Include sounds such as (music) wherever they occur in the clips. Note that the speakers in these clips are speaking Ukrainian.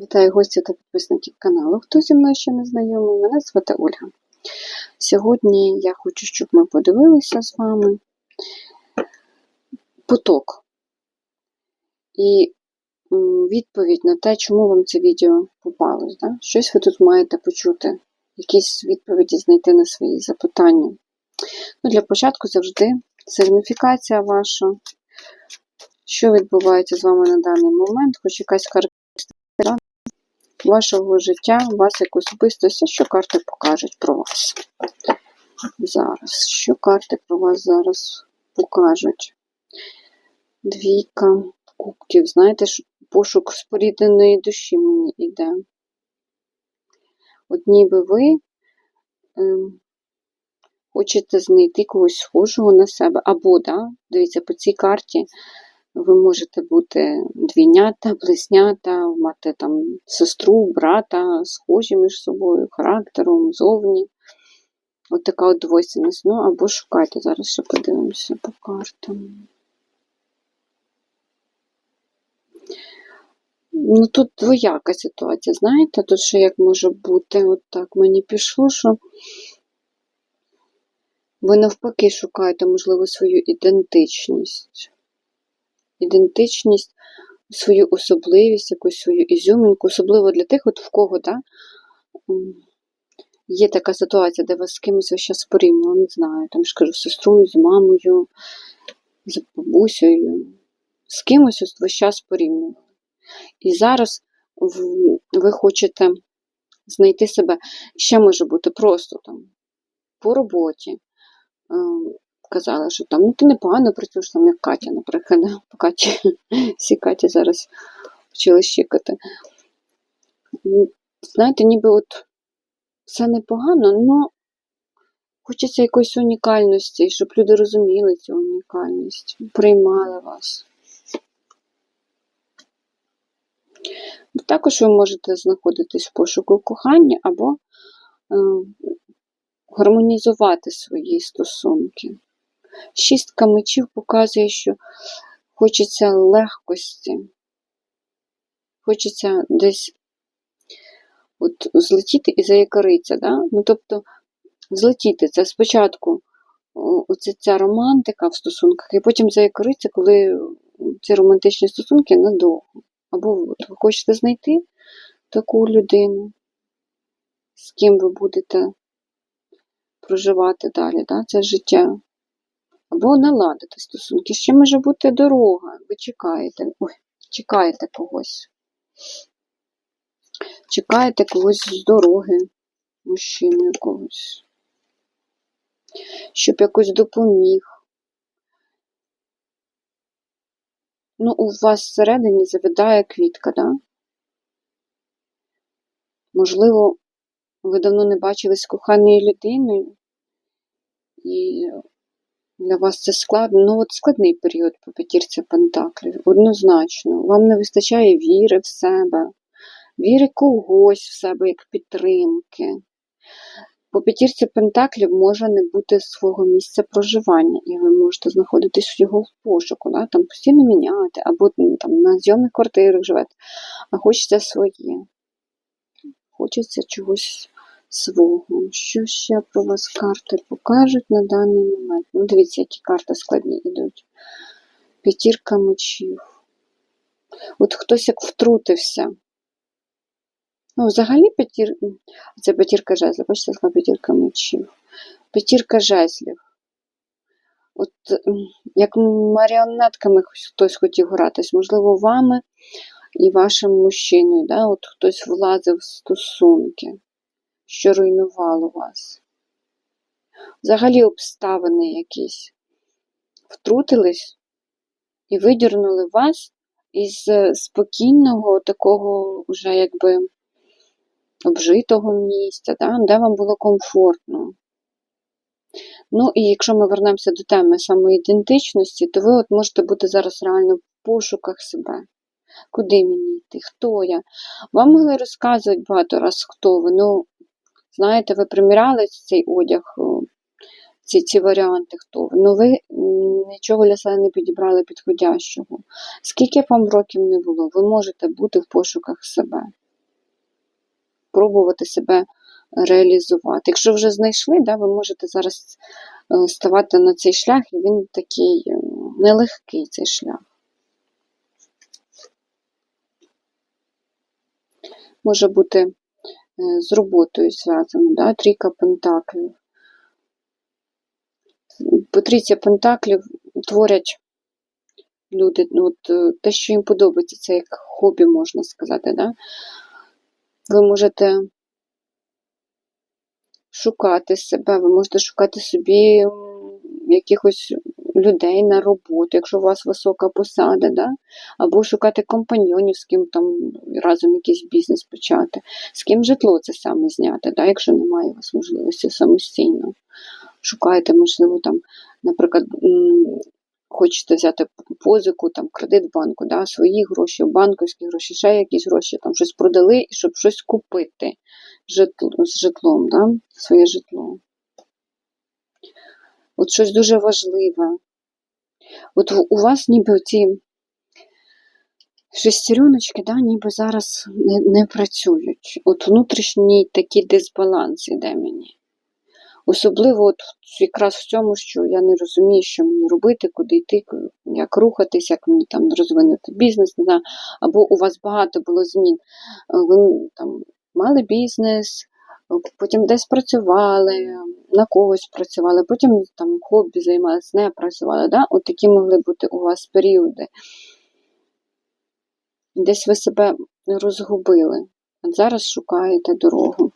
Вітаю гостів та підписників каналу. Хто зі мною ще не знайомий, мене звати Ольга. Сьогодні я хочу, щоб ми подивилися з вами поток і відповідь на те, чому вам це відео попалось. Да? Щось ви тут маєте почути, якісь відповіді знайти на свої запитання. Ну, Для початку завжди сигніфікація ваша, що відбувається з вами на даний момент, хоч якась характеристика вашого життя, вас як особистості, що карти покажуть про вас. Зараз. Що карти про вас зараз покажуть? Двійка кубків. Знаєте, пошук спорідненої душі мені йде. От ніби ви ем, хочете знайти когось схожого на себе. Або, да, дивіться, по цій карті ви можете бути двійнята, близнята, мати там сестру, брата, схожі між собою, характером, зовні. От така от двойственність. Ну, або шукайте, зараз ще подивимося по картам. Ну, тут двояка ситуація, знаєте, тут ще як може бути, от так мені пішло, що ви навпаки шукаєте, можливо, свою ідентичність. Ідентичність, свою особливість, якусь свою ізюмінку, особливо для тих, от в кого, да, є така ситуація, де вас з кимось весь час порівнювали, не знаю, там ж кажу, з сестрою, з мамою, з бабусею, з кимось ось весь час порівнювали. І зараз ви хочете знайти себе, ще може бути просто там по роботі. Казали, що там ну ти непогано працюєш, там, як Катя, наприклад. По Каті, (laughs) всі Каті зараз почали щикати. Ну, Знаєте, ніби от все непогано, але хочеться якоїсь унікальності, щоб люди розуміли цю унікальність, приймали вас. Також ви можете знаходитись в пошуку кохання або е, гармонізувати свої стосунки. Шістка мечів показує, що хочеться легкості, хочеться десь от злетіти і заякоритися. Да? Ну, тобто, злетіти це спочатку оце ця романтика в стосунках, і потім заякоритися, коли ці романтичні стосунки надовго. Або от ви хочете знайти таку людину, з ким ви будете проживати далі, да, це життя. Або наладити стосунки. Ще може бути дорога. Ви чекаєте, ой, чекаєте когось. Чекаєте когось з дороги, мужчину якогось. Щоб якось допоміг. Ну, у вас всередині завидає квітка, да? Можливо, ви давно не бачились коханою людиною, і для вас це складно. Ну, от складний період по п'ятірці Пентаклів, однозначно. Вам не вистачає віри в себе, віри когось в себе як підтримки. По п'ятірці Пентаклів може не бути свого місця проживання, і ви можете знаходитись в його пошуку, да? там постійно міняти, або там, на зйомних квартирах живете, а хочеться своє. Хочеться чогось свого. Що ще про вас карти покажуть на даний момент? Ну, дивіться, які карти складні йдуть. П'ятірка мечів. От хтось як втрутився. Ну, взагалі п'ятір... це п'ятірка жезлів, бачите, сказала п'ятірка мечів. П'ятірка жезлів. От як маріонетками хтось хотів гратись, можливо, вами і вашим мужчиною. Да? От хтось влазив в стосунки, що руйнувало вас. Взагалі обставини якісь втрутились і видірнули вас із е, спокійного, такого вже якби обжитого місця, да? де вам було комфортно. Ну і якщо ми вернемося до теми самоідентичності, то ви от можете бути зараз реально в пошуках себе. Куди мені йти? Хто я? Вам могли розказувати багато раз, хто ви. Ну, знаєте, ви приміряли цей одяг, ці, ці варіанти, хто. Ну, ви нічого для себе не підібрали підходящого. Скільки б вам років не було, ви можете бути в пошуках себе. пробувати себе реалізувати. Якщо вже знайшли, да, ви можете зараз е, ставати на цей шлях, і він такий е, нелегкий цей шлях. Може бути е, з роботою зв'язано, да? трійка пентаклів. По трійці пентаклів творять люди, ну, от, е, те, що їм подобається, це як хобі, можна сказати. Да? Ви можете шукати себе, ви можете шукати собі якихось людей на роботу, якщо у вас висока посада, да? або шукати компаньйонів, з ким там разом якийсь бізнес почати, з ким житло це саме зняти, да? якщо немає у вас можливості самостійно. Шукаєте, можливо, там, наприклад, хочете взяти позику, там, кредит банку, да? свої гроші, банківські гроші, ще якісь гроші, там щось продали, щоб щось купити житло, з житлом, да? своє житло. От щось дуже важливе. От у вас ніби ці шестереночки, да, ніби зараз не, не працюють. От внутрішній такий дисбаланс іде мені. Особливо от якраз в цьому, що я не розумію, що мені робити, куди йти, як рухатись, як мені там розвинути бізнес, не знаю. або у вас багато було змін. Е, Ви там мали бізнес, потім десь працювали, на когось працювали, потім там хобі займалися, не працювали. Да? От такі могли бути у вас періоди. Десь ви себе розгубили. От зараз шукаєте дорогу.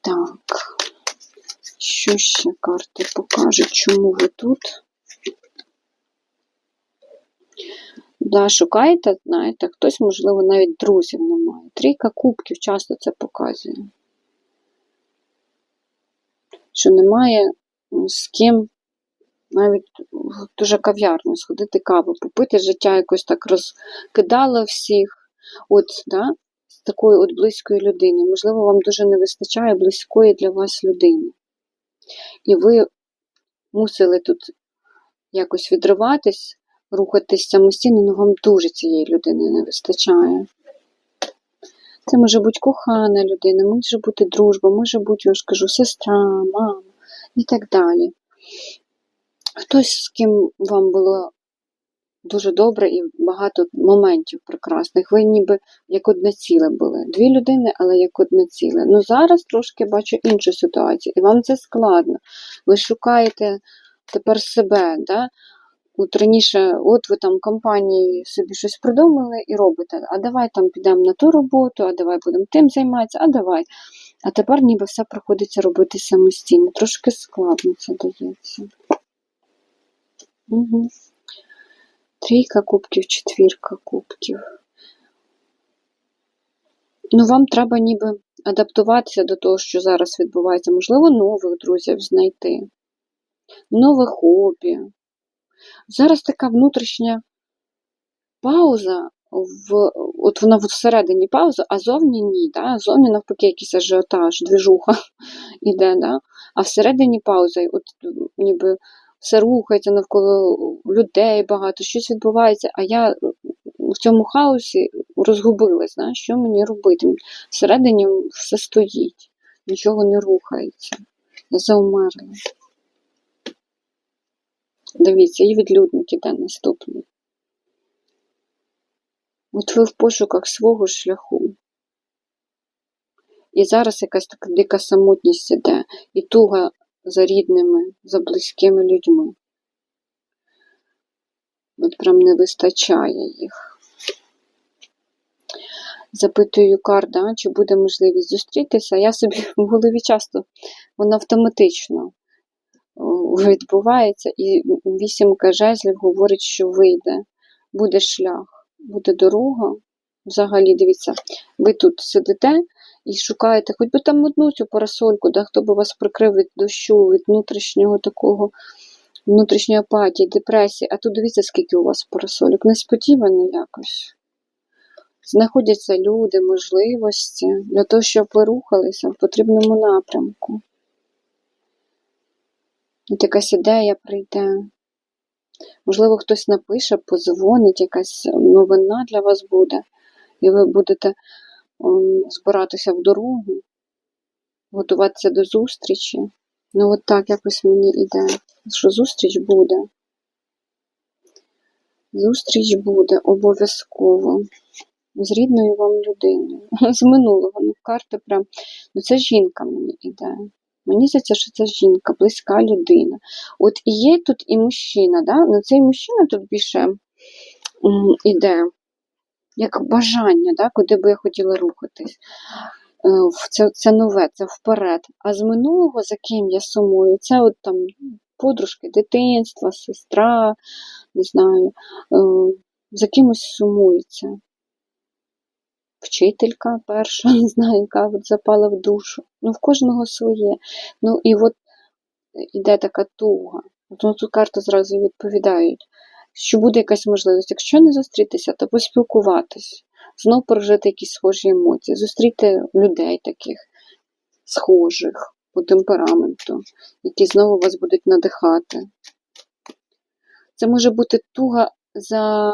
Так, що ще карти покажуть, чому ви тут? Да, шукаєте, знаєте, хтось, можливо, навіть друзів немає. Трійка кубків часто це показує. Що немає з ким навіть дуже кав'ярню сходити каву, попити життя якось так розкидало всіх. От, да, з такої от близької людини. Можливо, вам дуже не вистачає близької для вас людини. І ви мусили тут якось відриватись, рухатись самостійно, але вам дуже цієї людини не вистачає. Це може бути кохана людина, може бути дружба, може бути, я ж кажу, сестра, мама і так далі. Хтось, з ким вам було дуже добре і багато моментів прекрасних. Ви ніби як одне ціле були. Дві людини, але як одне ціле. Ну зараз трошки бачу іншу ситуацію, і вам це складно. Ви шукаєте тепер себе. Да? От раніше, от ви там компанії собі щось придумали і робите, а давай там підемо на ту роботу, а давай будемо тим займатися, а давай. А тепер ніби все приходиться робити самостійно. Трошки складно це дається. Угу. Трійка кубків, четвірка кубків. Ну, вам треба ніби адаптуватися до того, що зараз відбувається. Можливо, нових друзів знайти, нове хобі. Зараз така внутрішня пауза, в, от вона всередині пауза, а зовні ні. Да? Зовні, навпаки, якийсь ажіотаж, двіжуха (laughs) іде, да? а всередині пауза, от ніби все рухається навколо людей багато, щось відбувається, а я в цьому хаосі розгубилась, да? що мені робити? Всередині все стоїть, нічого не рухається. Я заумерла. Дивіться, і відлюдник іде наступний. От ви в пошуках свого шляху. І зараз якась така дика самотність іде, і туга за рідними, за близькими людьми. От прям не вистачає їх. Запитую карда, чи буде можливість зустрітися. Я собі в голові часто воно автоматично відбувається, і вісімка жезлів говорить, що вийде, буде шлях, буде дорога. Взагалі, дивіться, ви тут сидите і шукаєте хоч би там одну цю парасольку, да, хто би вас прикрив від дощу, від внутрішнього такого, внутрішньої апатії, депресії. А тут дивіться, скільки у вас парасольок. Несподівано якось. Знаходяться люди, можливості для того, щоб ви рухалися в потрібному напрямку. От якась ідея прийде. Можливо, хтось напише, позвонить, якась новина для вас буде, і ви будете збиратися в дорогу, готуватися до зустрічі. Ну, от так якось мені іде, що зустріч буде. Зустріч буде обов'язково. З рідною вам людиною. (laughs) З минулого. Ну, карти прям. Ну, це жінка мені іде. Мені здається, що це жінка, близька людина. От і є тут і мужчина, да? ну цей мужчина тут більше м, іде, як бажання, да? куди би я хотіла рухатись. Е, Це, це нове, це вперед. А з минулого, за ким я сумую, це от там подружки дитинства, сестра, не знаю, е, за кимось сумується. Вчителька перша, (laughs) не знаю, яка от запала в душу. Ну, в кожного своє. Ну і от іде така туга. На цю карту зразу відповідають, що буде якась можливість. Якщо не зустрітися, то поспілкуватись, знов прожити якісь схожі емоції, зустріти людей таких схожих по темпераменту, які знову вас будуть надихати. Це може бути туга за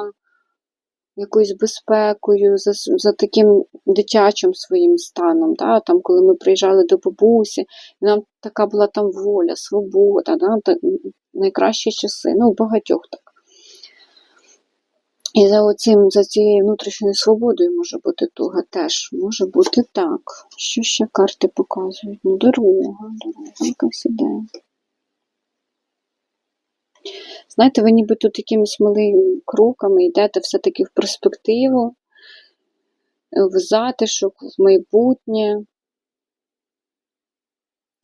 якоюсь безпекою, за, за таким дитячим своїм станом. Да? Там, коли ми приїжджали до бабусі, нам така була там воля, свобода, да? найкращі часи. Ну, багатьох так. І за, оцим, за цією внутрішньою свободою може бути туга теж. Може бути так. Що ще карти показують? Ну, дорога, дорога якась іде. Знаєте, ви ніби тут якимись малими кроками йдете все-таки в перспективу, в затишок, в майбутнє.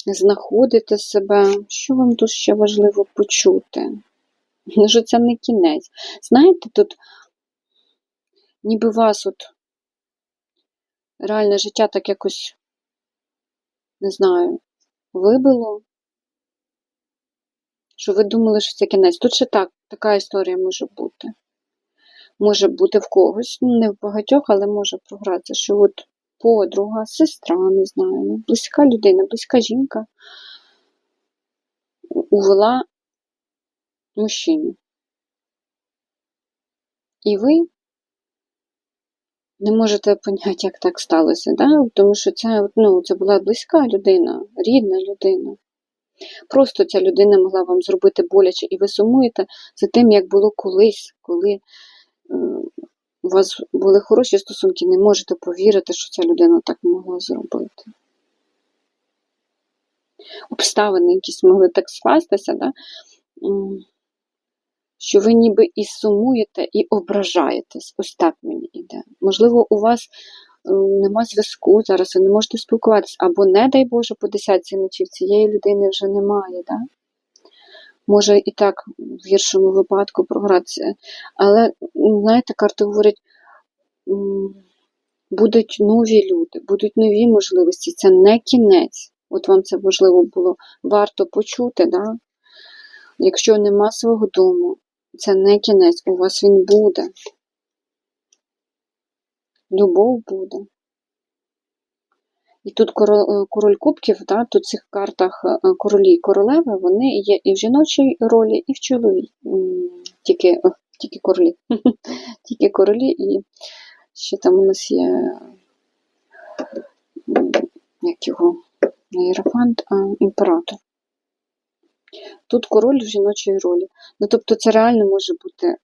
Знаходите себе. Що вам тут ще важливо почути? Ну, що це не кінець. Знаєте, тут ніби вас от реальне життя так якось, не знаю, вибило, що ви думали, що це кінець. Тут ще так, така історія може бути. Може бути в когось, ну не в багатьох, але може програтися, що от подруга, сестра, не знаю, ну, близька людина, близька жінка увела мужчину. І ви не можете поняти, як так сталося, да? тому що це, ну, це була близька людина, рідна людина. Просто ця людина могла вам зробити боляче, і ви сумуєте за тим, як було колись, коли е, у вас були хороші стосунки, не можете повірити, що ця людина так могла зробити. Обставини якісь могли так скластися, да? що ви ніби і сумуєте, і ображаєтесь. Ось так мені йде. Можливо, у вас нема зв'язку зараз, ви не можете спілкуватися, або, не дай Боже, по десятці мечів цієї людини вже немає. Да? Може і так в гіршому випадку програтися. Але, знаєте, карти говорять, будуть нові люди, будуть нові можливості. Це не кінець. От вам це важливо було варто почути, да? якщо нема свого дому, це не кінець, у вас він буде. Любов буде. І тут король, король кубків, да, тут в цих картах е, королі і королеви, вони є і в жіночій ролі, і в чоловій. Тільки, тільки королі. (laughs) Тільки королі, і ще там у нас є як його, не Єрофант, а імператор. Тут король в жіночій ролі. Ну, тобто це реально може бути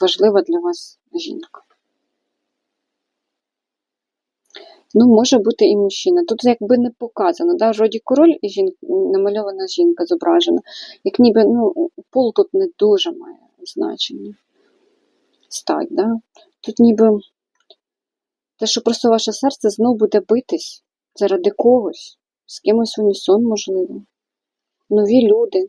важлива для вас жінка. Ну, може бути і мужчина. Тут якби не показано, да? вроді король і жінка, намальована жінка зображена. Як ніби ну, пол тут не дуже має значення. Стать, да? Тут ніби те, що просто ваше серце знов буде битись заради когось, з кимось унісон, можливо. Нові люди.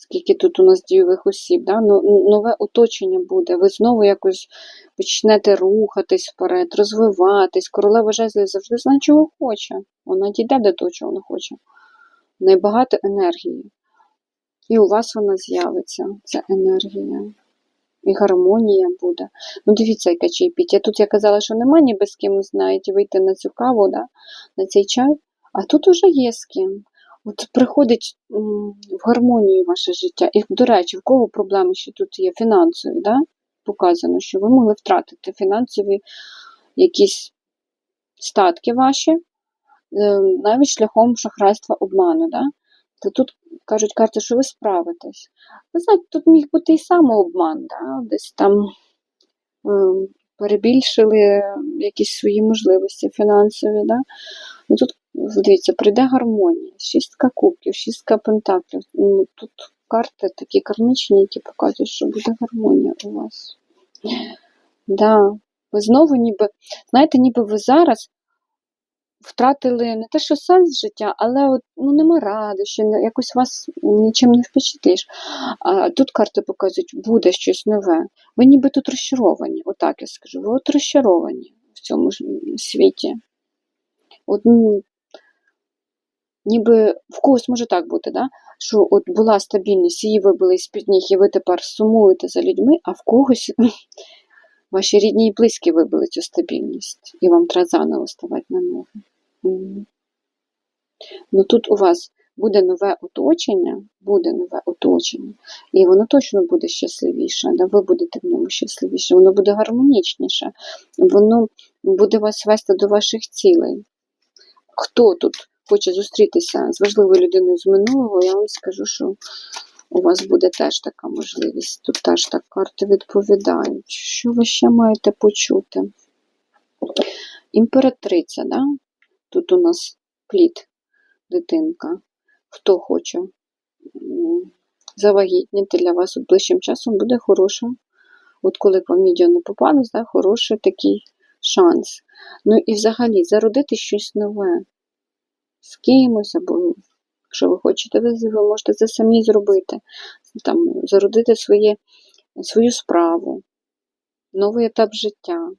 Скільки тут у нас дійових осіб, да? Ну, нове оточення буде. Ви знову якось почнете рухатись вперед, розвиватись. Королева жезлів завжди знає, чого хоче. Вона дійде до того, чого вона хоче. В неї багато енергії. І у вас вона з'явиться, ця енергія. І гармонія буде. Ну, дивіться, яка чайпіть. Тут я казала, що нема ніби з ким знаєте, вийти на цю каву, да? на цей чай, а тут уже є з ким. От приходить в гармонію ваше життя. І, до речі, в кого проблеми ще тут є фінансові, да? показано, що ви могли втратити фінансові якісь статки ваші, е, навіть шляхом шахрайства обману. Да? То тут кажуть карти, що ви справитесь. Ви знаєте, тут міг бути і самообман, да? десь там е, перебільшили якісь свої можливості фінансові. Да? Ну, тут, дивіться, прийде гармонія, шістка кубків, шістка пентаклів. Ну, тут карти такі кармічні, які показують, що буде гармонія у вас. Да. Ви знову ніби, знаєте, ніби ви зараз втратили не те, що сенс життя, але от, ну, нема радощі, якось вас нічим не впечатлиш. А тут карти показують, буде щось нове. Ви ніби тут розчаровані, отак я скажу. Ви от розчаровані в цьому світі. От, ну, ніби в когось може так бути, да? що от була стабільність, її вибили з-під ніг, і ви тепер сумуєте за людьми, а в когось (laughs) ваші рідні і близькі вибили цю стабільність, і вам треба заново ставати на ноги. Ну тут у вас буде нове оточення, буде нове оточення, і воно точно буде щасливіше, да? ви будете в ньому щасливіше, воно буде гармонічніше, воно буде вас вести до ваших цілей. Хто тут хоче зустрітися з важливою людиною з минулого, я вам скажу, що у вас буде теж така можливість. Тут теж так карти відповідають. Що ви ще маєте почути? Імператриця, да? Тут у нас плід, дитинка. Хто хоче завагітніти для вас ближчим часом буде хороша. От коли вам відео не попалось, да, хороший такий шанс. Ну і взагалі зародити щось нове з кимось, або якщо ви хочете, ви, ви можете це самі зробити. Там, зародити своє, свою справу, новий етап життя.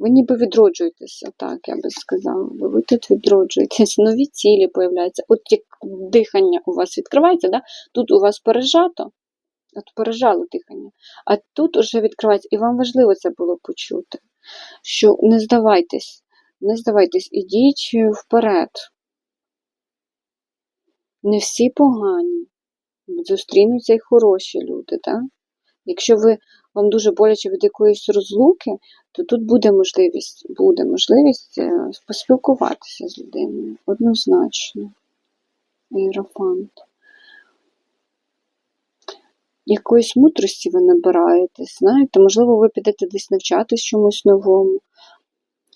Ви ніби відроджуєтеся, так, я би сказала. Ви тут відроджуєтесь, нові цілі появляються. От як дихання у вас відкривається, да? тут у вас пережато, от пережало дихання, а тут уже відкривається, і вам важливо це було почути, що не здавайтесь, не здавайтесь, ідіть вперед. Не всі погані, зустрінуться й хороші люди, так? Якщо ви вам дуже боляче від якоїсь розлуки, то тут буде можливість, буде можливість е, поспілкуватися з людиною. Однозначно. Іерофант. Якоїсь мудрості ви набираєтесь, знаєте, можливо, ви підете десь навчатись чомусь новому.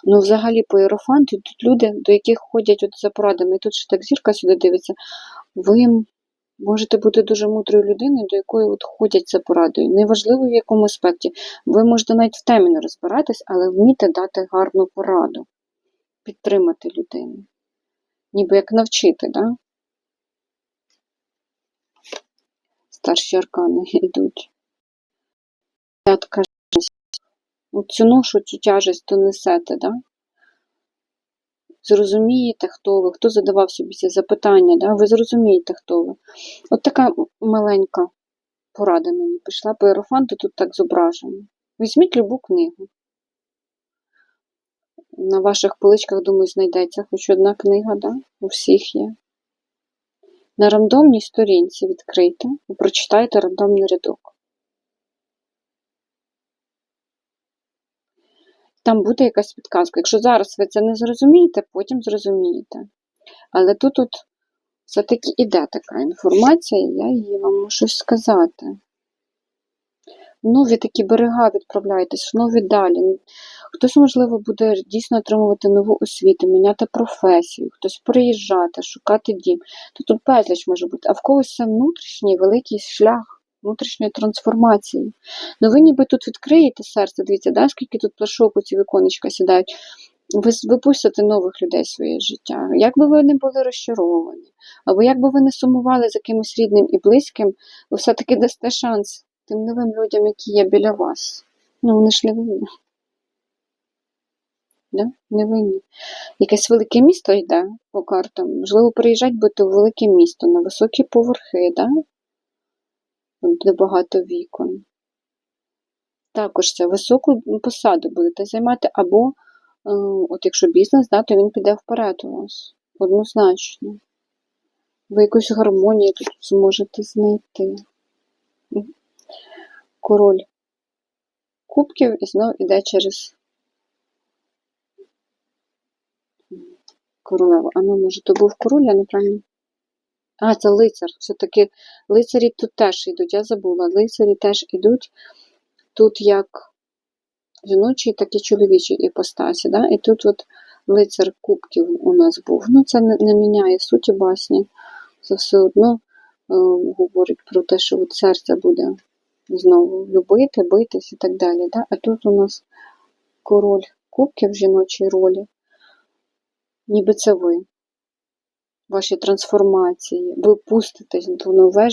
Ну, взагалі, по іерофанту тут люди, до яких ходять от за порадами, і тут ще так зірка сюди дивиться, ви можете бути дуже мудрою людиною, до якої от ходять за порадою. Неважливо в якому аспекті. Ви можете навіть в темі не розбиратись, але вміти дати гарну пораду, підтримати людину. Ніби як навчити, да? Старші аркани (laughs) йдуть. Цю ношу, цю тяжесть донесете, да? Зрозумієте, хто ви, хто задавав собі ці запитання, да? ви зрозумієте, хто ви. От така маленька порада мені пішла по іерофанту, тут так зображено. Візьміть любу книгу. На ваших поличках, думаю, знайдеться хоч одна книга, да? у всіх є. На рандомній сторінці відкрийте і прочитайте рандомний рядок. Там буде якась підказка. Якщо зараз ви це не зрозумієте, потім зрозумієте. Але тут от все-таки іде така інформація, я її вам можу сказати. Нові такі берега відправляйтесь, нові далі. Хтось, можливо, буде дійсно отримувати нову освіту, міняти професію, хтось переїжджати, шукати дім. Тут безліч може бути, а в когось це внутрішній великий шлях внутрішньої трансформації. Ну ви ніби тут відкриєте серце, дивіться, да, скільки тут плашок у ці віконечка сідають. Ви випустите нових людей в своє життя. Як би ви не були розчаровані, або як би ви не сумували за кимось рідним і близьким, ви все-таки дасте шанс тим новим людям, які є біля вас. Ну, вони ж не винні. Да? Не винні. Якесь велике місто йде по картам. Можливо, приїжджать будете в велике місто на високі поверхи, да? От де багато вікон. Також це високу посаду будете займати, або, е, от якщо бізнес, да, то він піде вперед у вас. Однозначно. Ви якусь гармонію тут зможете знайти. Король кубків і знов іде через королеву. А ну, може, то був король, я неправильно. А, це лицар. Все-таки лицарі тут теж йдуть. Я забула. Лицарі теж йдуть тут як жіночі, так і чоловічі іпостасі. Да? І тут от лицар кубків у нас був. Ну, це не, не міняє суті басні. Це все одно е, говорить про те, що от серце буде знову любити, битись і так далі. Да? А тут у нас король кубків в жіночій ролі. Ніби це ви. Ваші трансформації, ви пуститесь в нове,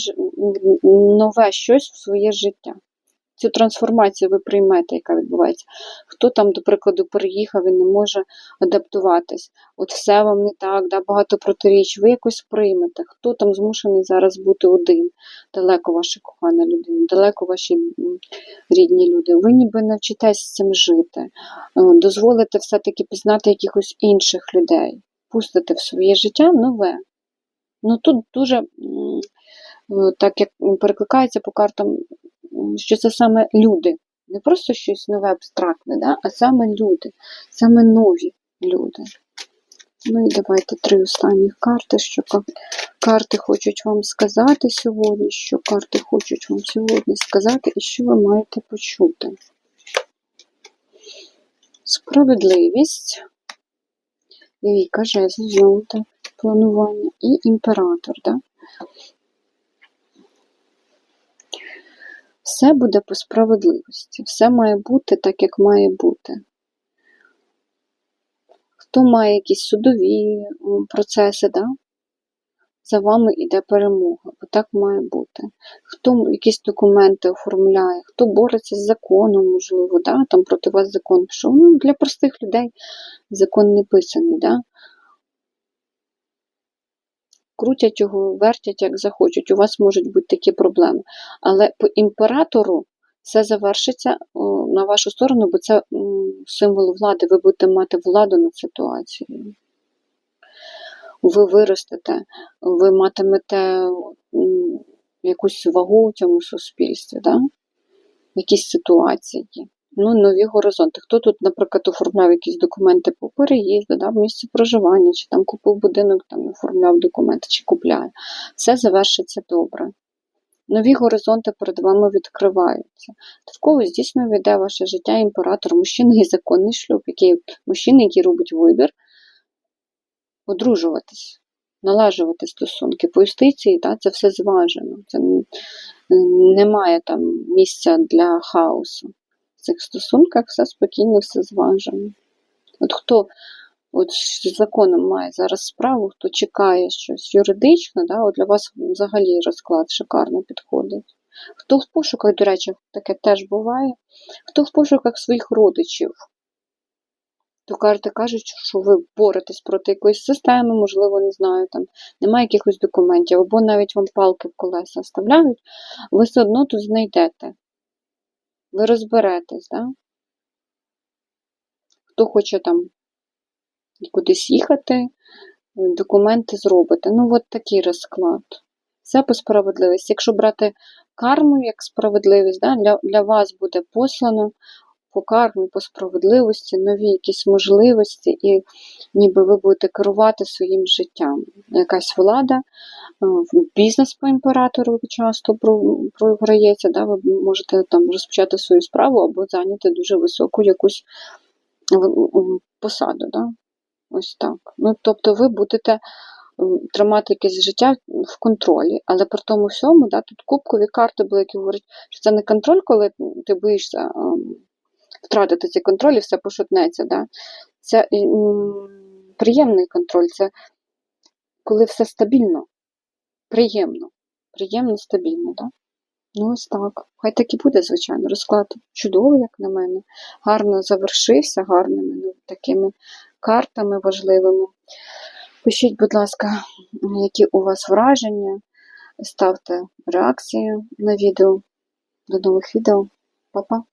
нове щось в своє життя. Цю трансформацію ви приймете, яка відбувається. Хто там, до прикладу, переїхав і не може адаптуватись. От все вам не так, да, багато протиріч. Ви якось приймете. Хто там змушений зараз бути один? Далеко ваша кохана людина, далеко ваші рідні люди. Ви ніби навчитесь з цим жити, Е, дозволите все-таки пізнати якихось інших людей, пустите в своє життя нове. Ну тут дуже е, так як перекликається по картам, що це саме люди. Не просто щось нове абстрактне, да? а саме люди, саме нові люди. Ну і давайте три останні карти, що карти хочуть вам сказати сьогодні, що карти хочуть вам сьогодні сказати, і що ви маєте почути. Справедливість. Віка, жезл, жовте планування. І імператор, да? Все буде по справедливості. Все має бути так, як має бути. Хто має якісь судові процеси, да? За вами йде перемога, бо так має бути. Хто якісь документи оформляє, хто бореться з законом, можливо, да? там проти вас закон пішов. Ну, для простих людей закон не писаний. Да? Крутять його, вертять, як захочуть. У вас можуть бути такі проблеми. Але по імператору все завершиться на вашу сторону, бо це символ влади. Ви будете мати владу над ситуацією. Ви виростете, ви матимете якусь вагу у цьому суспільстві, да? якісь ситуації. Ну, нові горизонти. Хто тут, наприклад, оформляв якісь документи по переїзду, да, місце проживання, чи там купив будинок, там оформляв документи, чи купляє. Все завершиться добре. Нові горизонти перед вами відкриваються. Та В когось дійсно веде ваше життя імператор, мужчина і законний шлюб, який мужчина, який робить вибір, одружуватись, налажувати стосунки. По юстиції да, це все зважено. Це немає там місця для хаосу. В цих стосунках все спокійно, все зважено. От хто от з законом має зараз справу, хто чекає щось юридично, да, от для вас взагалі розклад шикарно підходить. Хто в пошуках, до речі, таке теж буває, хто в пошуках своїх родичів, то карти кажуть, що ви боретесь проти якоїсь системи, можливо, не знаю, там немає якихось документів, або навіть вам палки в колеса вставляють, ви все одно тут знайдете. Ви розберетесь, да? Хто хоче там кудись їхати, документи зробите. Ну, от такий розклад. Все по справедливості. Якщо брати карму як справедливість, да, для, для вас буде послано по кармі, по справедливості, нові якісь можливості, і ніби ви будете керувати своїм життям. Якась влада, е, бізнес по імператору часто програється, да, ви можете там розпочати свою справу або зайняти дуже високу якусь посаду. Да? Ось так. Ну, тобто ви будете тримати якесь життя в контролі, але при тому всьому, да, тут кубкові карти були, які говорять, що це не контроль, коли ти боїшся ем, втратити цей контроль і все пошатнеться. Да? Це приємний контроль, це коли все стабільно, приємно, приємно, стабільно. Да? Ну, ось так. Хай так і буде, звичайно. Розклад чудовий, як на мене. Гарно завершився, гарними ну, такими картами важливими. Пишіть, будь ласка, які у вас враження. Ставте реакції на відео. До нових відео. Па-па!